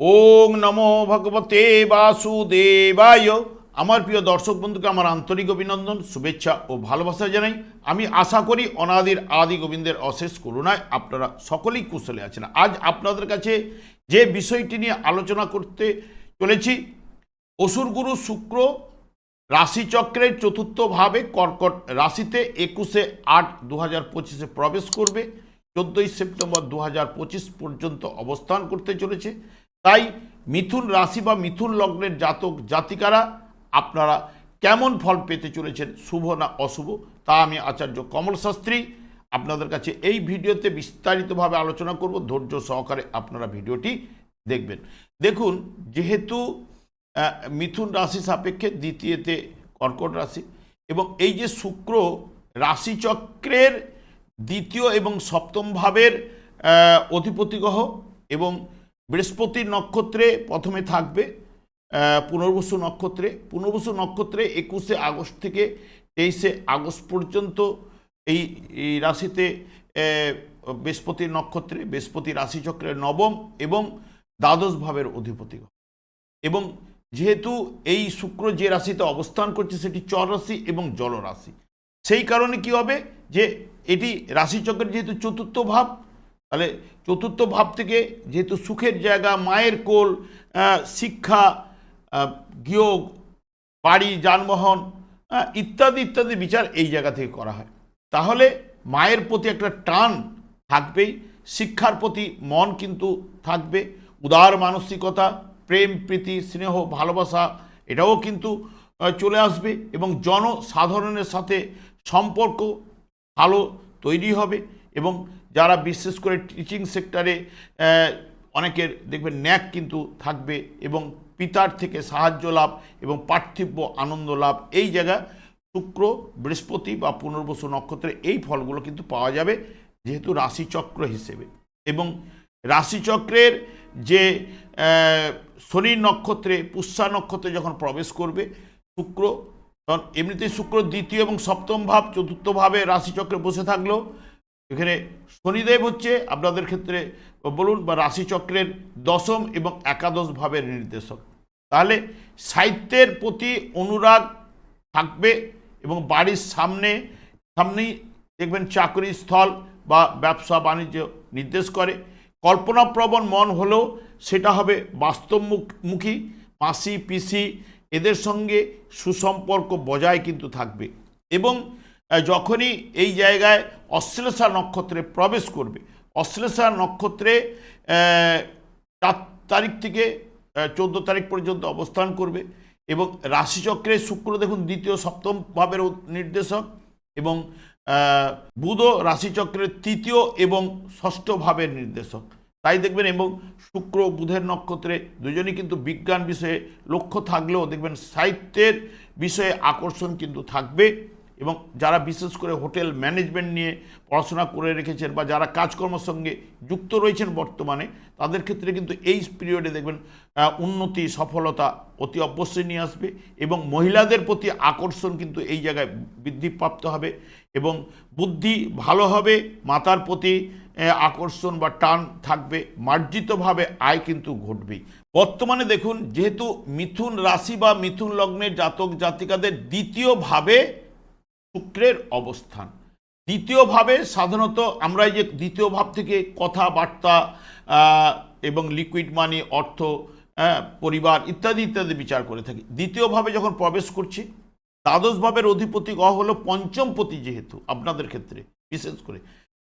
ওং নমো ভগবতে বাসুদেবায়। আমার প্রিয় দর্শক বন্ধুকে আমার আন্তরিক অভিনন্দন, শুভেচ্ছা ও ভালোবাসা জানাই। আমি আশা করি অনাদির আদি গোবিন্দের অশেষ করুণায় আপনারা সকলেই কুশলে আছেন। আজ আপনাদের কাছে যে বিষয়টি নিয়ে আলোচনা করতে চলেছি অসুরগুরু শুক্র রাশিচক্রের চতুর্থ ভাবে কর্কট রাশিতে একুশে আট দু হাজার পঁচিশে প্রবেশ করবে। চোদ্দোই সেপ্টেম্বর দু হাজার পঁচিশ পর্যন্ত অবস্থান করতে চলেছে। তাই মিথুন রাশি বা মিথুন লগ্নের জাতক জাতিকারা, আপনারা কেমন ফল পেতে চলেছেন, শুভ না অশুভ, তা আমি আচার্য কমল শাস্ত্রী আপনাদের কাছে এই ভিডিওতে বিস্তারিতভাবে আলোচনা করব। ধৈর্য সহকারে আপনারা ভিডিওটি দেখবেন। দেখুন, যেহেতু মিথুন রাশি সাপেক্ষে দ্বিতীয়তে কর্কট রাশি এবং এই যে শুক্র রাশিচক্রের দ্বিতীয় এবং সপ্তম ভাবের অধিপতি গ্রহ এবং বৃহস্পতির নক্ষত্রে প্রথমে থাকবে পুনর্বসু নক্ষত্রে। পুনর্বসু নক্ষত্রে একুশে আগস্ট থেকে তেইশে আগস্ট পর্যন্ত এই রাশিতে আহ, বৃহস্পতির নক্ষত্রে বৃহস্পতি রাশিচক্রের নবম এবং দ্বাদশ ভাবের অধিপতি। এবং যেহেতু এই শুক্র যে রাশিতে অবস্থান করছে সেটি চর রাশি এবং জলরাশি। সেই কারণে কি হবে? যে এটি রাশিচক্রের যেহেতু চতুর্থ ভাব তাহলে চতুর্থ ভাব থেকে যেহেতু সুখের জায়গা, মায়ের কোল শিক্ষা গৃহ বাড়ি, যানবাহন ইত্যাদি ইত্যাদি বিচার এই জায়গা থেকে করা হয়। তাহলে মায়ের প্রতি একটা টান থাকবেই, শিক্ষার প্রতি মন কিন্তু থাকবে, উদার মানসিকতা, প্রেম, প্রীতি, স্নেহ, ভালোবাসা এটাও কিন্তু চলে আসবে এবং জনসাধারণের সাথে সম্পর্ক ভালো তৈরি হবে এবং যারা বিশেষ করে টিচিং সেক্টরে অনেকের দেখবেন ন্যাক কিন্তু থাকবে এবং পিতার থেকে সাহায্য লাভ এবং পার্থিব্য, আনন্দ লাভ। এই জায়গা শুক্র, বৃহস্পতি বা পুনর্বসু নক্ষত্রে এই ফলগুলো কিন্তু পাওয়া যাবে যেহেতু রাশিচক্র হিসেবে। এবং রাশিচক্রের যে শনি নক্ষত্রে, পুষ্যা নক্ষত্রে যখন প্রবেশ করবে, শুক্র, তখন এমনিতেই শুক্র দ্বিতীয় এবং সপ্তম ভাব, চতুর্থ ভাবে রাশিচক্রে বসে থাকলেও এখানে শনিদেব হচ্ছে আপনাদের ক্ষেত্রে, বলুন, বা রাশিচক্রের দশম এবং একাদশ ভাবের নির্দেশক। তাহলে সাহিত্যের প্রতি অনুরাগ থাকবে এবং বাড়ির সামনে, সামনেই দেখবেন চাকরি স্থল বা ব্যবসা বাণিজ্য নির্দেশ করে। কল্পনাপ্রবণ মন হলেও সেটা হবে বাস্তবমুখী, মাসি, পিসি, এদের সঙ্গে সুসম্পর্ক বজায় কিন্তু থাকবে। এবং যখনই এই জায়গায় অশ্লেষা নক্ষত্রে প্রবেশ করবে। অশ্লেষা নক্ষত্রে চার তারিখ থেকে চোদ্দ তারিখ পর্যন্ত অবস্থান করবে এবং রাশিচক্রে শুক্র দেখুন দ্বিতীয় সপ্তম ভাবের নির্দেশক এবং বুধ রাশিচক্রের তৃতীয় এবং ষষ্ঠ ভাবের নির্দেশক। তাই দেখবেন এবং শুক্র বুধের নক্ষত্রে দুজনই কিন্তু বিজ্ঞান বিষয়ে লক্ষ্য থাকলেও দেখবেন সাহিত্যের বিষয়ে আকর্ষণ কিন্তু থাকবে। এবং যারা বিশেষ করে হোটেল ম্যানেজমেন্ট নিয়ে পড়াশোনা করে রেখেছেন বা যারা কাজকর্মের সঙ্গে যুক্ত রয়েছেন বর্তমানে, তাদের ক্ষেত্রে কিন্তু এই পিরিয়ডে দেখবেন উন্নতি, সফলতা অতি অবশ্যই নিয়ে আসবে এবং মহিলাদের প্রতি আকর্ষণ কিন্তু এই জায়গায় বৃদ্ধিপ্রাপ্ত হবে এবং বুদ্ধি ভালো হবে, মাতার প্রতি আকর্ষণ বা টান থাকবে, মার্জিতভাবে আয় কিন্তু ঘটবেই। বর্তমানে দেখুন, যেহেতু মিথুন রাশি বা মিথুন লগ্নের জাতক জাতিকাদের দ্বিতীয়ভাবে শুক্রের অবস্থান। দ্বিতীয়ভাবে সাধারণত আমরা যে দ্বিতীয় ভাব থেকে কথাবার্তা এবং লিকুইড মানি অর্থ পরিবার ইত্যাদি ইত্যাদি বিচার করে থাকি। দ্বিতীয়ভাবে যখন প্রবেশ করছি, দ্বাদশ ভাবের অধিপতি গ্রহ হলো পঞ্চমপতি যেহেতু, আপনাদের ক্ষেত্রে, বিশেষ করে।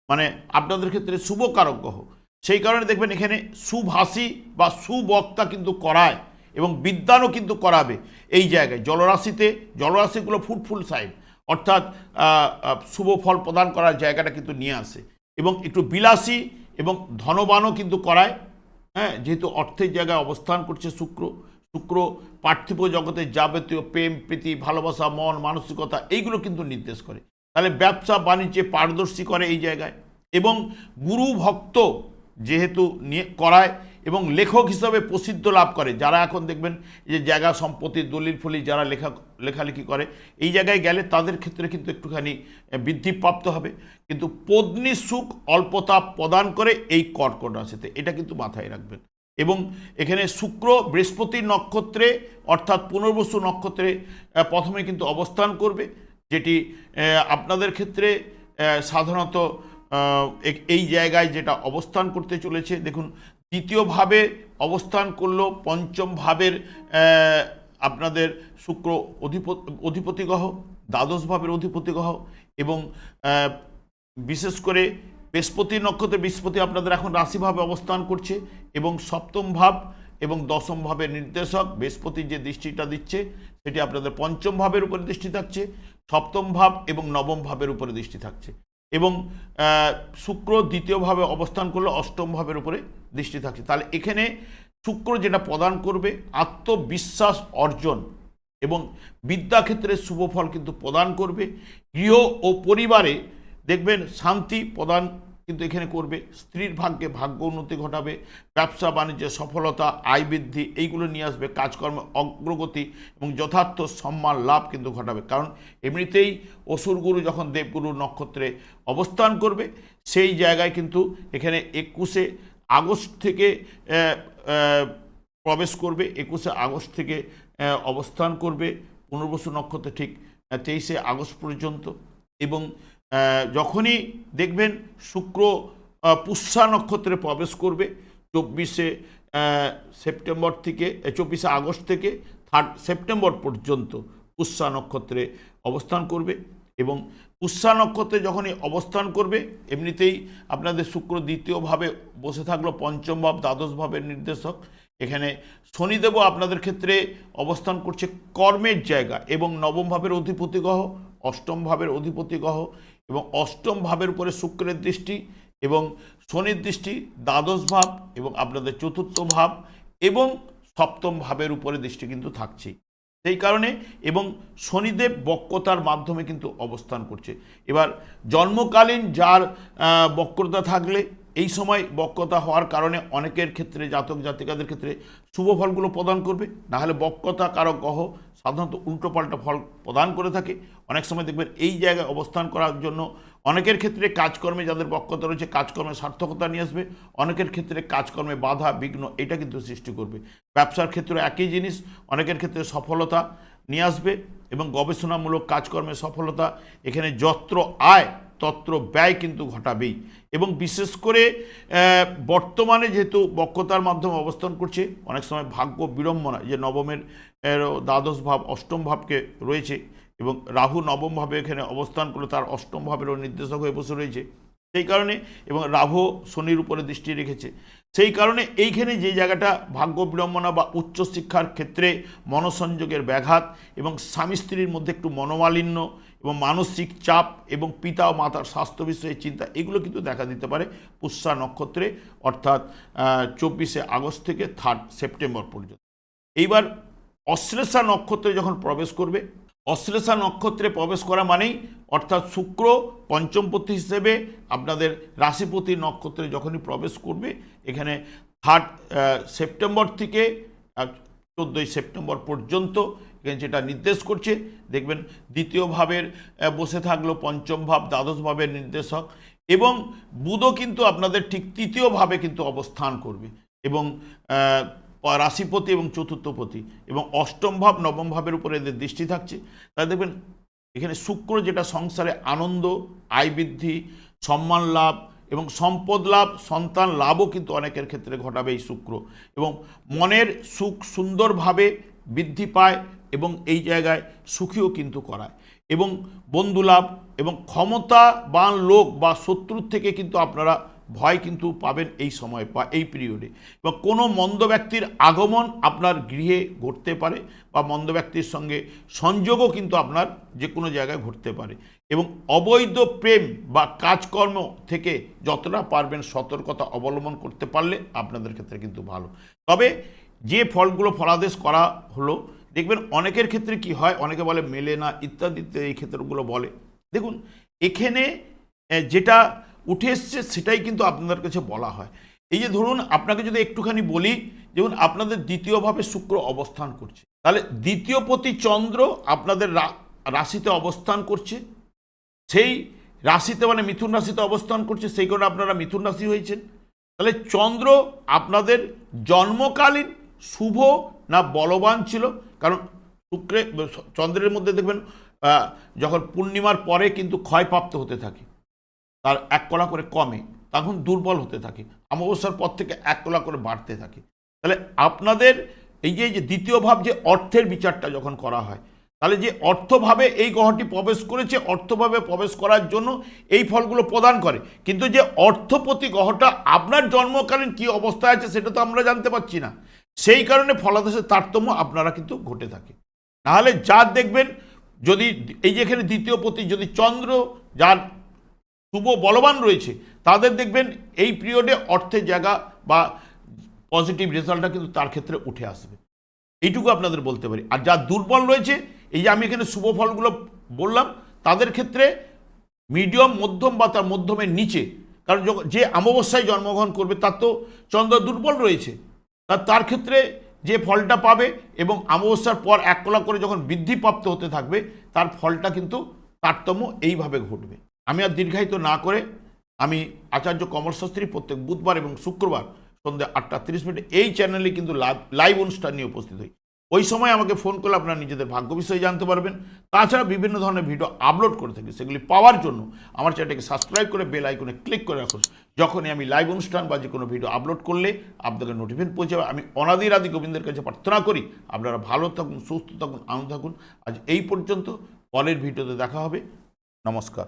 মানে আপনাদের ক্ষেত্রে শুভকারক গ্রহ। সেই কারণে দেখবেন এখানে সুভাষী বা সুবক্তা কিন্তু করায়। এবং বিদ্যানও কিন্তু করাবে এই জায়গায়। জলরাশিতে, জলরাশিগুলো ফুটফুল সাইড। অর্থাৎ শুভ ফল প্রদান করার জায়গাটা কিন্তু নিয়ে আসে। এবং একটু বিলাসী এবং ধনবানও কিন্তু করায়। হ্যাঁ যেহেতু অর্থের জায়গায় অবস্থান করছে শুক্র। শুক্র পার্থিব জগতের যাবতীয় প্রেম, প্রীতি, ভালোবাসা, মন, মানসিকতা এইগুলো কিন্তু নির্দেশ করে। তাহলে ব্যবসা, বাণিজ্যে পারদর্শী করে এই জায়গায়। এবং গুরু ভক্ত যেহেতু নিয়ে করায় এবং লেখক হিসাবে প্রসিদ্ধ লাভ করে। যারা এখন দেখবেন যে জায়গা সম্পত্তি, দলিল ফলি যারা লেখা, লেখালেখি করে, এই জায়গায় গেলে তাদের ক্ষেত্রে কিন্তু একটুখানি বৃদ্ধিপ্রাপ্ত হবে। কিন্তু পত্নী সুখ অল্পতা প্রদান করে এই কর্কট রাশিতে এটা কিন্তু মাথায় রাখবেন। এবং এখানে শুক্র বৃহস্পতির নক্ষত্রে, অর্থাৎ পুনর্বসু নক্ষত্রে প্রথমে কিন্তু অবস্থান করবে, যেটি আপনাদের ক্ষেত্রে সাধারণত এই জায়গায় যেটা অবস্থান করতে চলেছে। দেখুন দ্বিতীয়ভাবে অবস্থান করল, পঞ্চম ভাবের আপনাদের শুক্র অধিপতি অধিপতি গ্রহ দ্বাদশ ভাবের অধিপতি গ্রহ এবং বিশেষ করে বৃহস্পতি নক্ষত্রে বৃহস্পতি আপনাদের এখন রাশিভাবে অবস্থান করছে এবং সপ্তম ভাব এবং দশম ভাবের নির্দেশক বৃহস্পতির যে দৃষ্টিটা দিচ্ছে সেটি আপনাদের পঞ্চম ভাবের উপরে দৃষ্টি থাকছে, সপ্তম ভাব এবং নবম ভাবের উপরে দৃষ্টি থাকছে। এবং শুক্র দ্বিতীয়ভাবে অবস্থান করলে অষ্টম ভাবের উপরে দৃষ্টি থাকছে। তাহলে এখানে শুক্র যেটা প্রদান করবে, আত্মবিশ্বাস অর্জন এবং বিদ্যাক্ষেত্রে শুভ ফল কিন্তু প্রদান করবে। গৃহ ও পরিবারে দেখবেন শান্তি প্রদান কিন্তু এখানে করবে। স্ত্রীর ভাগ্যে ভাগ্য উন্নতি ঘটাবে, ব্যবসা, বাণিজ্যে, সফলতা, আয় বৃদ্ধি, এইগুলো নিয়ে আসবে কাজকর্মে অগ্রগতি এবং যথার্থ সম্মান লাভ কিন্তু ঘটাবে। কারণ এমনিতেই অসুরগুরু যখন দেবগুরু নক্ষত্রে অবস্থান করবে, সেই জায়গায় কিন্তু এখানে একুশে আগস্ট থেকে প্রবেশ করবে, একুশে আগস্ট থেকে অবস্থান করবে। পুনর্বসু নক্ষত্রে ঠিক তেইশে আগস্ট পর্যন্ত এবং যখনই দেখবেন শুক্র পুষ্যা নক্ষত্রে প্রবেশ করবে, চব্বিশে সেপ্টেম্বর থেকে চব্বিশে আগস্ট থেকে থার্ড সেপ্টেম্বর পর্যন্ত পুষ্যা নক্ষত্রে অবস্থান করবে এবং পুষ্যা নক্ষত্রে যখনই অবস্থান করবে, এমনিতেই আপনাদের শুক্র দ্বিতীয়ভাবে বসে থাকল, পঞ্চম ভাব, দ্বাদশ ভাবের নির্দেশক। এখানে শনিদেবও আপনাদের ক্ষেত্রে অবস্থান করছে কর্মের জায়গা এবং নবম ভাবের অধিপতি গ্রহ, অষ্টম ভাবের অধিপতি গ্রহ এবং অষ্টম ভাবের উপরে শুক্রের দৃষ্টি এবং শনির দৃষ্টি, দ্বাদশ ভাব এবং আপনাদের চতুর্থ ভাব এবং সপ্তম ভাবের উপরে দৃষ্টি কিন্তু থাকছেই সেই কারণে এবং শনিদেব বক্রতার মাধ্যমে কিন্তু অবস্থান করছে। এবার জন্মকালীন যার বক্রতা থাকলে এই সময় বক্রতা হওয়ার কারণে অনেকের ক্ষেত্রে, জাতক জাতিকাদের ক্ষেত্রে শুভ ফলগুলো প্রদান করবে। নাহলে বক্রতা কারক গ্রহ সাধারণত উল্টোপাল্টা ফল প্রদান করে থাকে। অনেক সময় দেখবেন এই জায়গায় অবস্থান করার জন্য অনেকের ক্ষেত্রে কাজকর্মে যাদের বক্ষতা রয়েছে, কাজকর্মে সার্থকতা নিয়ে আসবে। অনেকের ক্ষেত্রে কাজকর্মে বাধা, বিঘ্ন, এটা কিন্তু সৃষ্টি করবে। ব্যবসার ক্ষেত্রে একই জিনিস, অনেকের ক্ষেত্রে সফলতা নিয়ে আসবে এবং গবেষণামূলক কাজকর্মে সফলতা, এখানে যত্র আয় তত্র ব্যয় কিন্তু ঘটাবেই। এবং বিশেষ করে বর্তমানে যেহেতু বক্ষতার মাধ্যমে অবস্থান করছে, অনেক সময় ভাগ্য বিড়ম্বনা যে নবমের দ্বাদশ ভাব, অষ্টম ভাবকে রয়েছে এবং রাহু নবমভাবে এখানে অবস্থান করলে, তার অষ্টম ভাবেরও নির্দেশক হয়ে বসে রয়েছে। সেই কারণে এবং রাহু শনির উপরে দৃষ্টি রেখেছে। সেই কারণে এইখানে যে জায়গাটা ভাগ্য বিড়ম্বনা বা উচ্চশিক্ষার ক্ষেত্রে মনসংযোগের ব্যাঘাত এবং স্বামী স্ত্রীর মধ্যে একটু মনোমালিন্য এবং মানসিক চাপ এবং পিতা ও মাতার স্বাস্থ্য বিষয়ে চিন্তা, এগুলো কিন্তু দেখা দিতে পারে পুষ্যা নক্ষত্রে, অর্থাৎ চব্বিশে আগস্ট থেকে থার্ড সেপ্টেম্বর পর্যন্ত। এইবার অশ্লেষা নক্ষত্রে যখন প্রবেশ করবে অশ্লেষা নক্ষত্রে প্রবেশ করা মানেই অর্থাৎ শুক্র পঞ্চমপতি হিসেবে আপনাদের রাশিপতি নক্ষত্রে যখনই প্রবেশ করবে, এখানে থার্ড সেপ্টেম্বর থেকে চোদ্দোই সেপ্টেম্বর পর্যন্ত এখানে যেটা নির্দেশ করছে, দেখবেন দ্বিতীয় ভাবের বসে থাকল পঞ্চম ভাব, দ্বাদশ ভাবের নির্দেশক এবং বুধও কিন্তু আপনাদের ঠিক তৃতীয় ভাবে কিন্তু অবস্থান করবে এবং রাশিপতি এবং চতুর্থপতি এবং অষ্টম ভাব, নবম ভাবের উপরে এদের দৃষ্টি থাকছে। তাহলে দেখবেন, এখানে শুক্র যেটা সংসারে আনন্দ, আয় বৃদ্ধি, সম্মান লাভ এবং সম্পদ লাভ, সন্তান লাভও কিন্তু অনেকের ক্ষেত্রে ঘটাবে এই শুক্র এবং মনের সুখ সুন্দরভাবে বৃদ্ধি পায় এবং এই জায়গায় সুখীও কিন্তু করায় এবং বন্ধু লাভ এবং ক্ষমতাবান লোক বা শত্রুর থেকে কিন্তু আপনারা ভয় কিন্তু পাবেন এই সময় বা এই পিরিয়ডে বা কোনো মন্দ ব্যক্তির আগমন আপনার গৃহে ঘটতে পারে বা মন্দ ব্যক্তির সঙ্গে সংযোগও কিন্তু আপনার যে কোনো জায়গায় ঘটতে পারে। এবং অবৈধ প্রেম বা কাজকর্ম থেকে যতটা পারবেন সতর্কতা অবলম্বন করতে পারলে আপনাদের ক্ষেত্রে কিন্তু ভালো। তবে যে ফলগুলো ফলাদেশ করা হলো, দেখবেন অনেকের ক্ষেত্রে কি হয়, অনেকে বলে মেলে না, ইত্যাদি এই ক্ষেত্রগুলো বলে। দেখুন, এখানে যেটা উঠে এসছে, সেটাই কিন্তু আপনাদের কাছে বলা হয়। এই যে ধরুন, আপনাকে যদি একটুখানি বলি, যেমন আপনাদের দ্বিতীয়ভাবে শুক্র অবস্থান করছে। তাহলে দ্বিতীয় প্রতি চন্দ্র আপনাদের রাশিতে অবস্থান করছে। সেই রাশিতে মানে মিথুন রাশিতে অবস্থান করছে, সেই কারণে আপনারা মিথুন রাশি হয়েছেন। তাহলে চন্দ্র আপনাদের জন্মকালীন শুভ না বলবান ছিল, কারণ শুক্রে, চন্দ্রের মধ্যে দেখবেন যখন পূর্ণিমার পরে কিন্তু ক্ষয়প্রাপ্ত হতে থাকে। তার এক কলা করে কমে, তখন দুর্বল হতে থাকে। অমাবস্যার পর থেকে এক কলা করে বাড়তে থাকে। তাহলে আপনাদের এই যে দ্বিতীয় ভাব, যে অর্থের বিচারটা যখন করা হয়, তাহলে যে অর্থভাবে এই গ্রহটি প্রবেশ করেছে, অর্থভাবে প্রবেশ করার জন্য এই ফলগুলো প্রদান করে। কিন্তু যে অর্থপতি গ্রহটা আপনার জন্মকালীন কি অবস্থায় আছে, সেটা তো আমরা জানতে পারছি না। সেই কারণে ফলাদেশের তারতম্য আপনারা কিন্তু ঘটে থাকে। নাহলে যা দেখবেন, যদি এই যেখানে দ্বিতীয় পতি, যদি চন্দ্র, যার শুভ বলবান রয়েছে। তাদের দেখবেন এই পিরিয়ডে অর্থের জায়গা বা পজিটিভ রেজাল্টটা কিন্তু তার ক্ষেত্রে উঠে আসবে। এইটুকু আপনাদের বলতে পারি। আর যা দুর্বল রয়েছে, এই যে আমি এখানে শুভ ফলগুলো বললাম, তাদের ক্ষেত্রে মিডিয়াম মধ্যম বা তার মধ্যমের নিচে, কারণ যে অমাবস্যায় জন্মগ্রহণ করবে, তার তো চন্দ্র দুর্বল রয়েছে। তার তার ক্ষেত্রে যে ফলটা পাবে এবং অমাবস্যার পর এক কলা করে যখন বৃদ্ধিপ্রাপ্ত হতে থাকবে, তার ফলটা কিন্তু তারতম্য এইভাবে ঘটবে। আমি আর দীর্ঘায়িত না করে আমি আচার্য কমল শাস্ত্রী প্রত্যেক বুধবার এবং শুক্রবার সন্ধ্যা আটটা তিরিশ মিনিটে এই চ্যানেলে কিন্তু লাইভ অনুষ্ঠান নিয়ে উপস্থিত হই। ওই সময় আমাকে ফোন করলে আপনারা নিজেদের ভাগ্য বিষয়ে জানতে পারবেন। তাছাড়া বিভিন্ন ধরনের ভিডিও আপলোড করে থাকি, সেগুলি পাওয়ার জন্য আমার চ্যানেলটাকে সাবস্ক্রাইব করে বেল আইকনে ক্লিক করে রাখুন। যখনই আমি লাইভ অনুষ্ঠান বা যে কোনো ভিডিও আপলোড করলে আপনাকে নোটিফিকেশন পৌঁছে যাবে। আমি অনাদির আদি গোবিন্দের কাছে প্রার্থনা করি, আপনারা ভালো থাকুন, সুস্থ থাকুন, আনন্দ থাকুন। আজ এই পর্যন্ত, পরের ভিডিওতে দেখা হবে। নমস্কার।